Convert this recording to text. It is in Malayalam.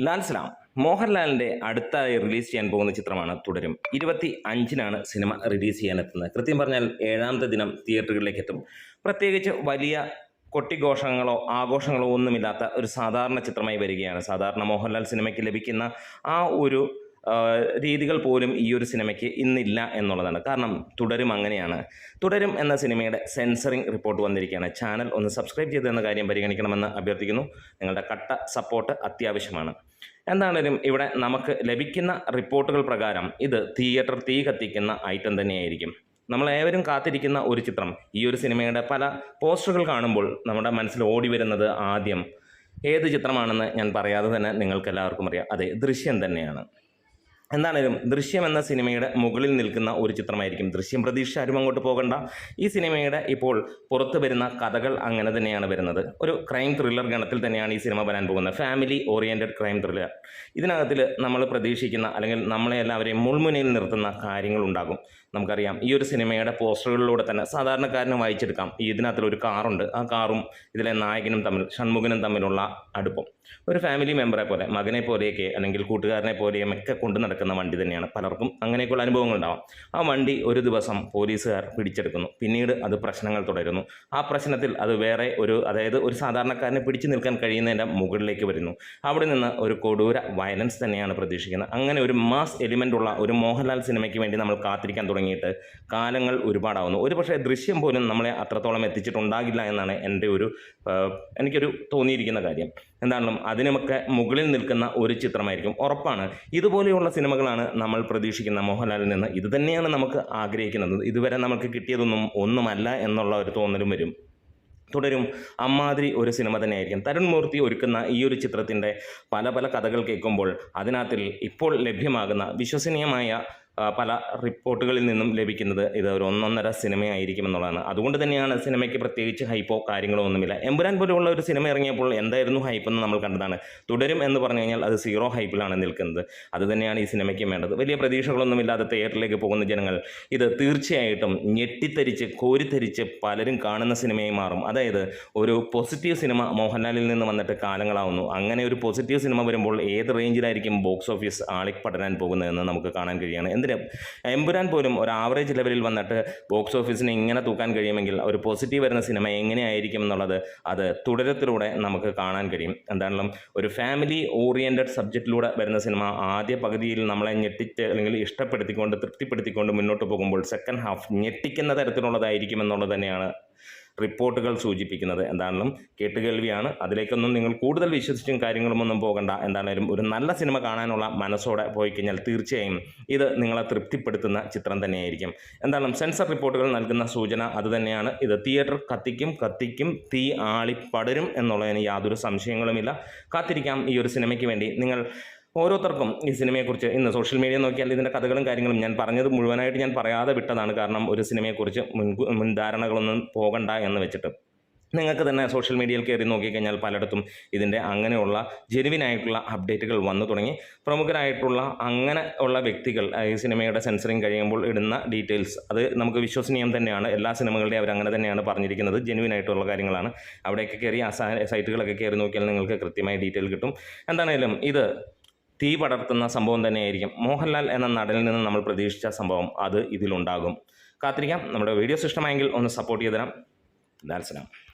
ലാൽ സലാം മോഹൻലാലിന്റെ അടുത്തായി റിലീസ് ചെയ്യാൻ പോകുന്ന ചിത്രമാണ് തുടരും. ഇരുപത്തി അഞ്ചിനാണ് സിനിമ റിലീസ് ചെയ്യാനെത്തുന്നത്. കൃത്യം പറഞ്ഞാൽ ഏഴാമത്തെ ദിനം തിയേറ്ററുകളിലേക്ക് എത്തും. പ്രത്യേകിച്ച് വലിയ കൊട്ടിഘോഷങ്ങളോ ആഘോഷങ്ങളോ ഒന്നുമില്ലാത്ത ഒരു സാധാരണ ചിത്രമായി വരികയാണ്. സാധാരണ മോഹൻലാൽ സിനിമയ്ക്ക് ലഭിക്കുന്ന ആ ഒരു രീതികൾ പോലും ഈ ഒരു സിനിമയ്ക്ക് ഇന്നില്ല എന്നുള്ളതാണ്. കാരണം തുടരും അങ്ങനെയാണ്. തുടരും എന്ന സിനിമയുടെ സെൻസറിങ് റിപ്പോർട്ട് വന്നിരിക്കുകയാണ്. ചാനൽ ഒന്ന് സബ്സ്ക്രൈബ് ചെയ്തെന്ന കാര്യം പരിഗണിക്കണമെന്ന് അഭ്യർത്ഥിക്കുന്നു. നിങ്ങളുടെ കട്ട സപ്പോർട്ട് അത്യാവശ്യമാണ്. എന്താണേലും ഇവിടെ നമുക്ക് ലഭിക്കുന്ന റിപ്പോർട്ടുകൾ പ്രകാരം ഇത് തിയേറ്റർ തീ കത്തിക്കുന്ന ഐറ്റം തന്നെയായിരിക്കും. നമ്മളേവരും കാത്തിരിക്കുന്ന ഒരു ചിത്രം. ഈ ഒരു സിനിമയുടെ പല പോസ്റ്ററുകൾ കാണുമ്പോൾ നമ്മുടെ മനസ്സിൽ ഓടി വരുന്നത് ആദ്യം. ഏത് ചിത്രമാണെന്ന് ഞാൻ പറയാതെ തന്നെ നിങ്ങൾക്കെല്ലാവർക്കും അറിയാം. അതെ ദൃശ്യം തന്നെയാണ്. എന്താണേലും ദൃശ്യം എന്ന സിനിമയുടെ മുകളിൽ നിൽക്കുന്ന ഒരു ചിത്രമായിരിക്കും ദൃശ്യം. പ്രതീക്ഷ ആരും അങ്ങോട്ട് പോകണ്ട. ഈ സിനിമയുടെ ഇപ്പോൾ പുറത്തു വരുന്ന കഥകൾ അങ്ങനെ തന്നെയാണ് വരുന്നത്. ഒരു ക്രൈം ത്രില്ലർ ഗണത്തിൽ തന്നെയാണ് ഈ സിനിമ വരാൻ പോകുന്നത്. ഫാമിലി ഓറിയന്റഡ് ക്രൈം ത്രില്ലർ ഇതിനകത്തിൽ നമ്മൾ പ്രതീക്ഷിക്കുന്ന അല്ലെങ്കിൽ നമ്മളെ എല്ലാവരെയും മുൾമുനയിൽ നിർത്തുന്ന കാര്യങ്ങളുണ്ടാകും നമുക്കറിയാം ഈ ഒരു സിനിമയുടെ പോസ്റ്ററുകളിലൂടെ തന്നെ സാധാരണക്കാരന് വായിച്ചെടുക്കാം. ഇതിനകത്തിൽ ഒരു കാറുണ്ട്. ആ കാറും ഇതിലെ നായകനും തമ്മിൽ ഷൺമുഖനും തമ്മിലുള്ള അടുപ്പം. ഒരു ഫാമിലി മെമ്പറെ പോലെ മകനെ പോലെയൊക്കെ അല്ലെങ്കിൽ കൂട്ടുകാരനെ പോലെയും ഒക്കെ കൊണ്ടു നടക്കുന്ന വണ്ടി തന്നെയാണ്. പലർക്കും അങ്ങനെയൊക്കെയുള്ള അനുഭവങ്ങൾ ഉണ്ടാവാം ആ വണ്ടി ഒരു ദിവസം പോലീസുകാർ പിടിച്ചെടുക്കുന്നു. പിന്നീട് അത് പ്രശ്നങ്ങൾ തുടരുന്നു. ആ പ്രശ്നത്തിൽ അത് വേറെ ഒരു അതായത് ഒരു സാധാരണക്കാരനെ പിടിച്ചു നിൽക്കാൻ കഴിയുന്നതിന്റെ മുകളിലേക്ക് വരുന്നു. അവിടെ നിന്ന് ഒരു കൊടൂര വയലൻസ് തന്നെയാണ് പ്രതീക്ഷിക്കുന്നത്. അങ്ങനെ ഒരു മാസ് എലിമെന്റ് ഉള്ള ഒരു മോഹൻലാൽ സിനിമയ്ക്ക് വേണ്ടി നമ്മൾ കാത്തിരിക്കാൻ തുടങ്ങിയിട്ട് കാലങ്ങൾ ഒരുപാടാവുന്നു. ഒരു പക്ഷേ ദൃശ്യം പോലും നമ്മളെ അത്രത്തോളം എത്തിച്ചിട്ടുണ്ടാകില്ല എന്നാണ് എന്റെ ഒരു എനിക്കൊരു തോന്നിയിരിക്കുന്ന കാര്യം. എന്താണെങ്കിലും അതിനുമൊക്കെ മുകളിൽ നിൽക്കുന്ന ഒരു ചിത്രമായിരിക്കും. ഉറപ്പാണ്. ഇതുപോലെയുള്ള സിനിമകളാണ് നമ്മൾ പ്രതീക്ഷിക്കുന്ന മോഹൻലാലിൽ നിന്ന്. ഇത് തന്നെയാണ് നമുക്ക് ആഗ്രഹിക്കുന്നത്. ഇതുവരെ നമുക്ക് കിട്ടിയതൊന്നും ഒന്നുമല്ല എന്നുള്ള ഒരു തോന്നലും വരും. തുടരും. അമ്മാതിരി ഒരു സിനിമ തന്നെയായിരിക്കും. തരുൺ മൂർത്തി ഒരുക്കുന്ന ഈ ഒരു ചിത്രത്തിന്റെ പല പല കഥകൾ കേൾക്കുമ്പോൾ അതിനകത്തിൽ ഇപ്പോൾ ലഭ്യമാകുന്ന വിശ്വസനീയമായ പല റിപ്പോർട്ടുകളിൽ നിന്നും ലഭിക്കുന്നത് ഇത് ഒരു ഒന്നൊന്നര സിനിമയായിരിക്കും എന്നുള്ളതാണ്. അതുകൊണ്ട് തന്നെയാണ് സിനിമയ്ക്ക് പ്രത്യേകിച്ച് ഹൈപ്പോ കാര്യങ്ങളോ ഒന്നുമില്ല. എമ്പുരാൻ പോലെയുള്ള ഒരു സിനിമ ഇറങ്ങിയപ്പോൾ എന്തായിരുന്നു ഹൈപ്പ് എന്ന് നമ്മൾ കണ്ടതാണ്. തുടരും എന്ന് പറഞ്ഞു കഴിഞ്ഞാൽ അത് സീറോ ഹൈപ്പിലാണ് നിൽക്കുന്നത്. അത് തന്നെയാണ് ഈ സിനിമയ്ക്ക് വേണ്ടത്. വലിയ പ്രതീക്ഷകളൊന്നുമില്ലാതെ തിയേറ്ററിലേക്ക് പോകുന്ന ജനങ്ങൾ ഇത് തീർച്ചയായിട്ടും ഞെട്ടിത്തരിച്ച് കോരിത്തരിച്ച് പലരും കാണുന്ന സിനിമയായി മാറും. അതായത് ഒരു പോസിറ്റീവ് സിനിമ മോഹൻലാലിൽ നിന്ന് വന്നിട്ട് കാലങ്ങളാവുന്നു. അങ്ങനെ ഒരു പോസിറ്റീവ് സിനിമ വരുമ്പോൾ ഏത് റേഞ്ചിലായിരിക്കും ബോക്സ് ഓഫീസ് ആളിപ്പടരാൻ പോകുന്നതെന്ന് നമുക്ക് കാണാൻ കഴിയുകയാണ് എന്തിന് എമ്പുരാൻ പോലും ഒരു ആവറേജ് ലെവലിൽ വന്നിട്ട് ബോക്സ് ഓഫീസിനെ ഇങ്ങനെ തൂക്കാൻ കഴിയുമെങ്കിൽ ഒരു പോസിറ്റീവ് വരുന്ന സിനിമ എങ്ങനെയായിരിക്കും എന്നുള്ളത് അത് തുടരത്തിലൂടെ നമുക്ക് കാണാൻ കഴിയും. എന്താണെങ്കിലും ഒരു ഫാമിലി ഓറിയന്റഡ് സബ്ജക്റ്റിലൂടെ വരുന്ന സിനിമ ആദ്യ പകുതിയിൽ നമ്മളെ ഞെട്ടിച്ച് അല്ലെങ്കിൽ ഇഷ്ടപ്പെടുത്തിക്കൊണ്ട് തൃപ്തിപ്പെടുത്തിക്കൊണ്ട് മുന്നോട്ട് പോകുമ്പോൾ സെക്കൻഡ് ഹാഫ് ഞെട്ടിക്കുന്ന തരത്തിലുള്ളതായിരിക്കും എന്നുള്ളത് തന്നെയാണ് റിപ്പോർട്ടുകൾ സൂചിപ്പിക്കുന്നത് എന്താണെങ്കിലും കേട്ടുകേൾവിയാണ്. അതിലേക്കൊന്നും നിങ്ങൾ കൂടുതൽ വിശ്വസിച്ചും കാര്യങ്ങളുമൊന്നും പോകണ്ട. എന്താണേലും ഒരു നല്ല സിനിമ കാണാനുള്ള മനസ്സോടെ പോയി കഴിഞ്ഞാൽ തീർച്ചയായും ഇത് നിങ്ങളെ തൃപ്തിപ്പെടുത്തുന്ന ചിത്രം തന്നെയായിരിക്കും. എന്തായാലും സെൻസർ റിപ്പോർട്ടുകൾ നൽകുന്ന സൂചന അതുതന്നെയാണ് ഇത് തിയേറ്റർ കത്തിക്കും കത്തിക്കും തീ പടരും എന്നുള്ളതിന് യാതൊരു സംശയങ്ങളുമില്ല. കാത്തിരിക്കാം ഈ ഒരു സിനിമയ്ക്ക് വേണ്ടി. നിങ്ങൾ ഓരോരുത്തർക്കും ഈ സിനിമയെക്കുറിച്ച് ഇന്ന് സോഷ്യൽ മീഡിയ നോക്കിയാൽ ഇതിന്റെ കഥകളും കാര്യങ്ങളും ഞാൻ പറഞ്ഞത് മുഴുവനായിട്ട് ഞാൻ പറയാതെ വിട്ടതാണ് കാരണം ഒരു സിനിമയെക്കുറിച്ച് മുൻ മുൻധാരണകളൊന്നും പോകണ്ട എന്ന് വെച്ചിട്ട്. നിങ്ങൾക്ക് തന്നെ സോഷ്യൽ മീഡിയയിൽ കയറി നോക്കിക്കഴിഞ്ഞാൽ പലയിടത്തും ഇതിന്റെ അങ്ങനെയുള്ള ജെനുവിനായിട്ടുള്ള അപ്ഡേറ്റുകൾ വന്നു തുടങ്ങി. പ്രമുഖരായിട്ടുള്ള അങ്ങനെ ഉള്ള വ്യക്തികൾ ഈ സിനിമയുടെ സെൻസറിങ് കഴിയുമ്പോൾ ഇടുന്ന ഡീറ്റെയിൽസ് അത് നമുക്ക് വിശ്വസനീയം തന്നെയാണ്. എല്ലാ സിനിമകളുടെയും അവർ അങ്ങനെ തന്നെയാണ് പറഞ്ഞിരിക്കുന്നത്. ജെനുവിനായിട്ടുള്ള കാര്യങ്ങളാണ്. അവിടെയൊക്കെ കയറി ആ സൈറ്റുകളൊക്കെ കയറി നോക്കിയാൽ നിങ്ങൾക്ക് കൃത്യമായ ഡീറ്റെയിൽ കിട്ടും. എന്താണേലും ഇത് തീ പടർത്തുന്ന സംഭവം തന്നെയായിരിക്കും. മോഹൻലാൽ എന്ന നടനിൽ നിന്ന് നമ്മൾ പ്രതീക്ഷിച്ച സംഭവം അത് ഇതിലുണ്ടാകും. കാത്തിരിക്കാം. നമ്മുടെ വീഡിയോസ് ഇഷ്ടമായെങ്കിൽ ഒന്ന് സപ്പോർട്ട് ചെയ്തു തരാം. ദാൽസലാം